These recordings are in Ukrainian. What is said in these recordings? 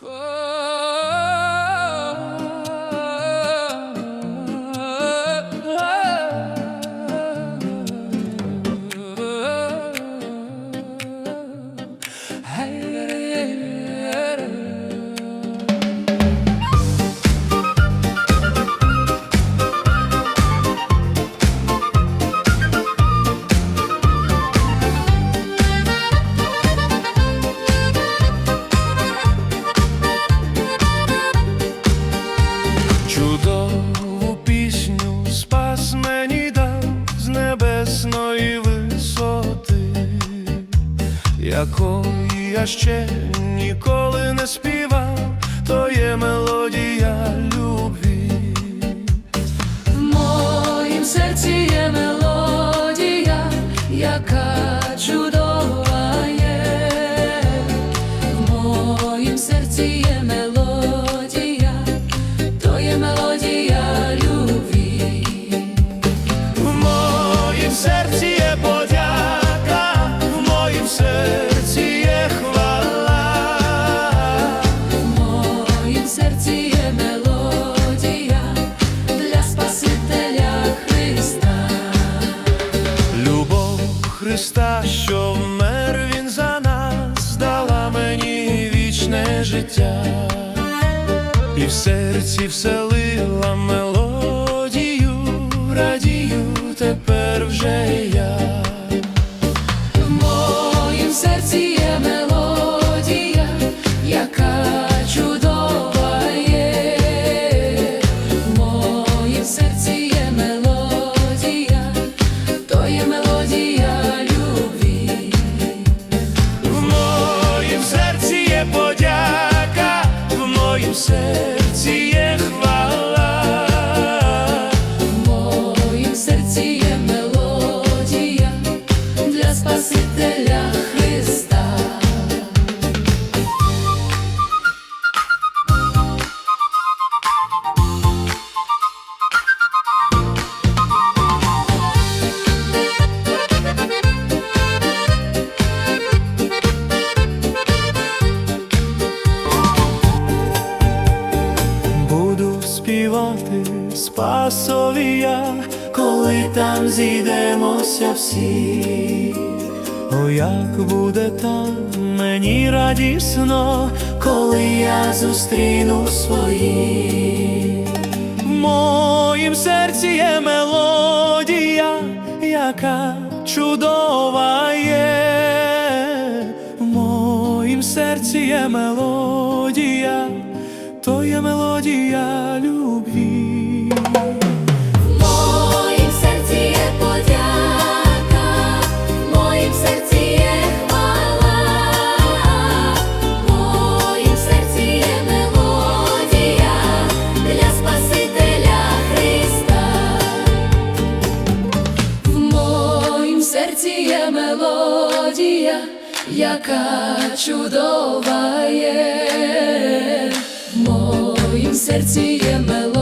Oh. Чудову пісню спас мені дав з небесної висоти, якої я ще ніколи не співав, то є мелодія любві. В моїм серці є мелодія, яка моїм серці є подяка, в моїм серці є хвала. В моїм серці є мелодія для Спасителя Христа. Любов Христа, що вмер він за нас, дала мені вічне життя, і в серці вселила всі. О, як буде там мені радісно, коли я зустріну свої. В моїм серці є мелодія, яка чудова є. В моїм серці є мелодія, то є мелодія серці мелодія, яка чудова є. В моїм серці є мелодія,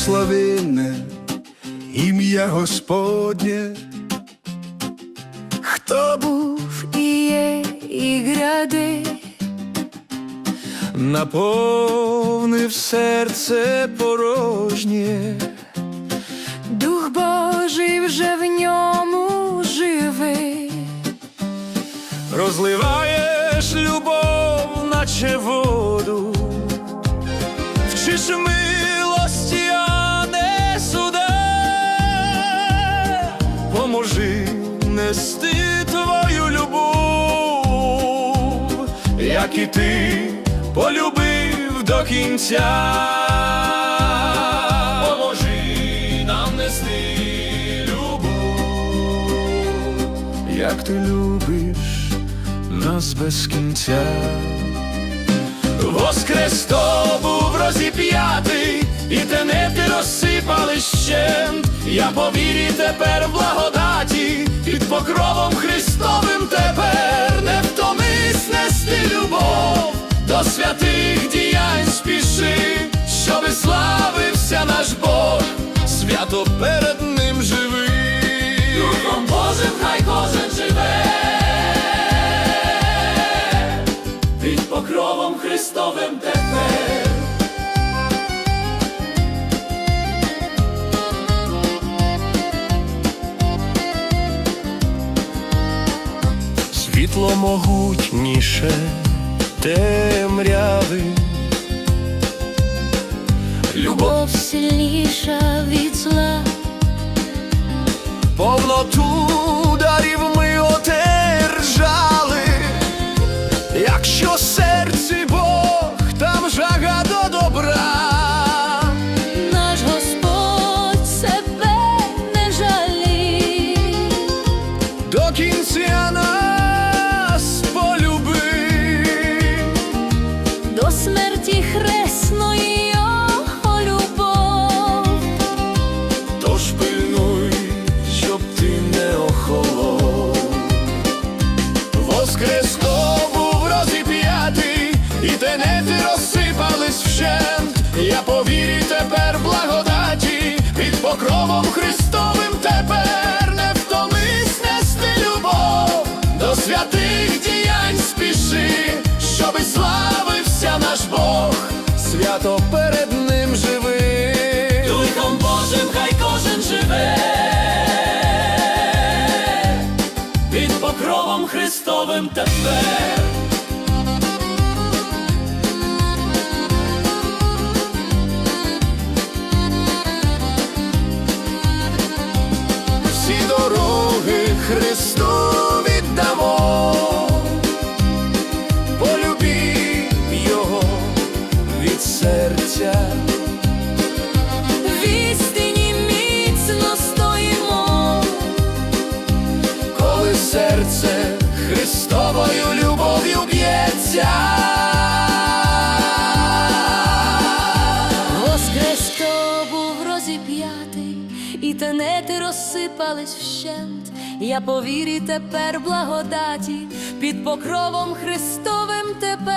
Благословенне ім'я Господнє, Хто був і є, і гряде, наповнив серце порожнє, Дух Божий вже в ньому живе. розливаєш любов, наче воду, поможи нести твою любов, як і ти полюбив до кінця. Поможи нам нести любов, як ти любиш нас без кінця. Воскрес то був розіп'ятий, і тенети розсипали щент. Я по вірі тепер в благодаті, під покровом Христовим тепер не втомись нести любов, до святих діянь спіши, щоби славився наш Бог, свято перед ним живий. Могутніше темряви, Любов сильніша від зла, повноту дарів ми одержали, тенети розсипались вщент. Я по вірі тепер благодаті, під покровом Христовим тепер не втомись нести любов, до святих діянь спіши, щоби славився наш Бог, свято перед ним живи. Духом Божим хай кожен живе, під покровом Христовим тепер. Розсипались вщент. Я по вірі тепер благодаті, під покровом Христовим тепер.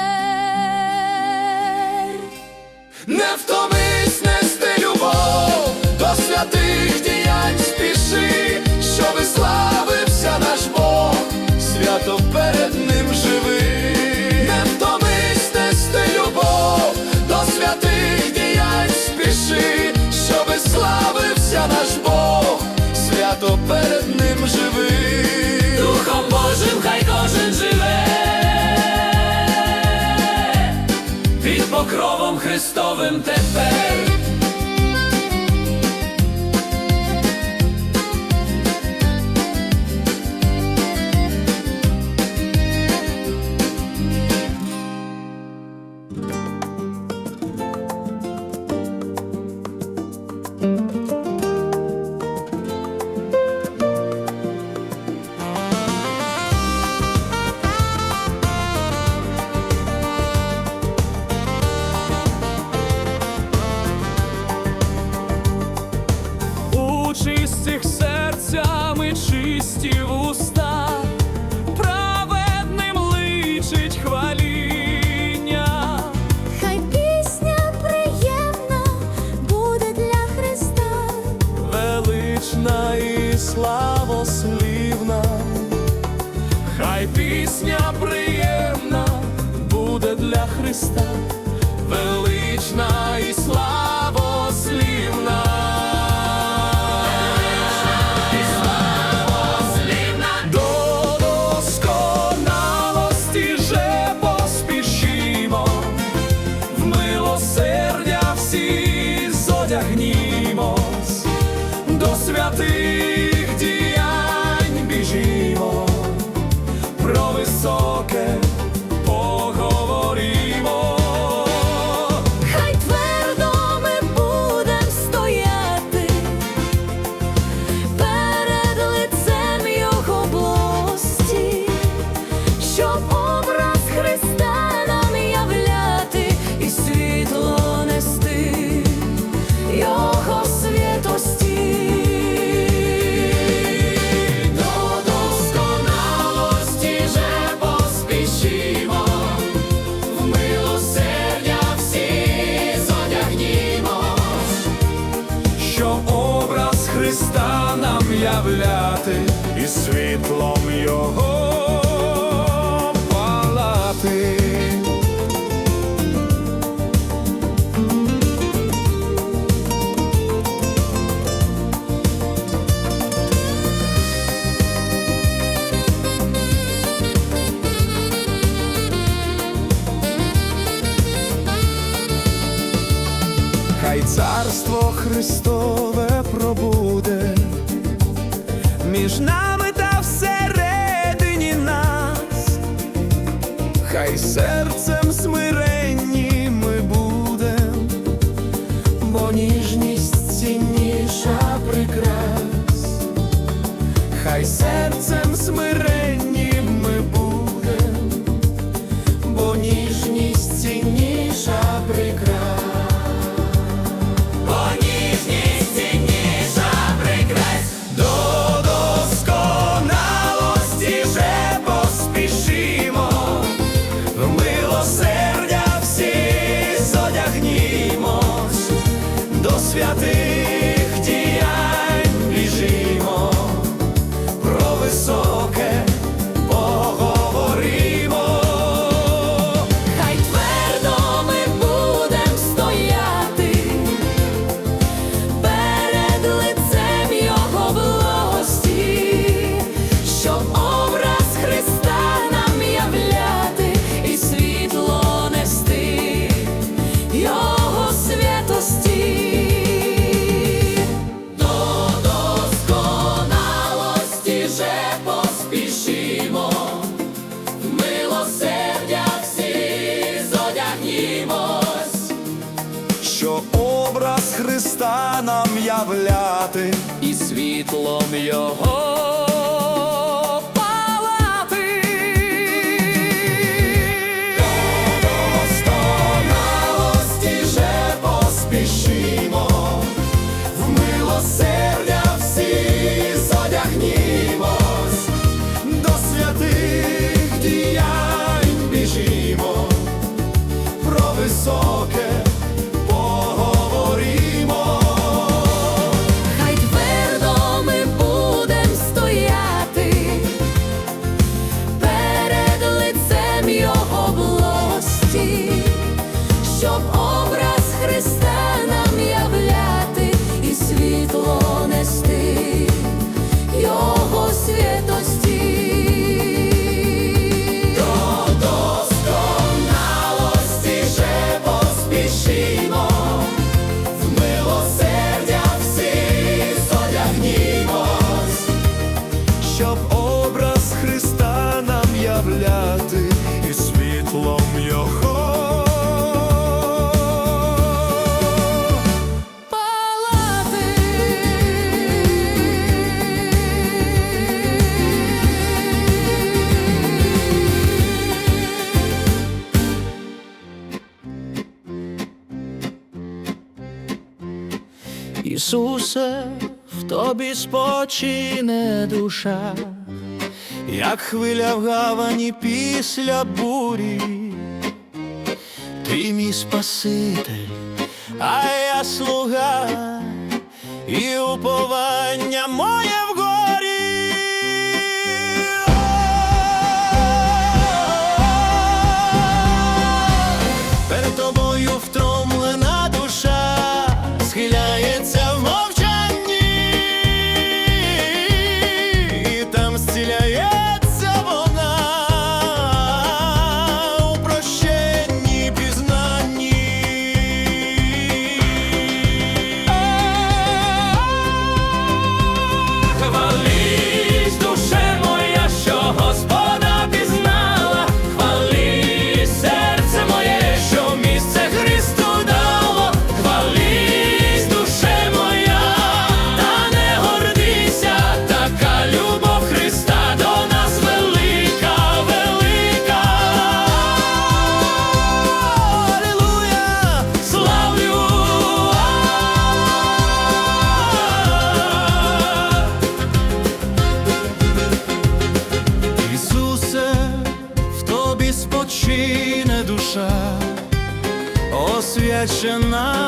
Не втомись нести любов, до святих діянь спіши, щоби славився наш Бог, свято перед ним живи. Не втомись нести любов, до святих діянь спіши, щоби славився наш Бог, перед ним живи. Духом Божим хай кожен живе під покровом Христовим тепер. світлом його. проявляти і світлом його. Ісусе, в тобі спочине душа, як хвиля в гавані після бурі, ти мій Спаситель, а я слуга і уповання моє. Тишина.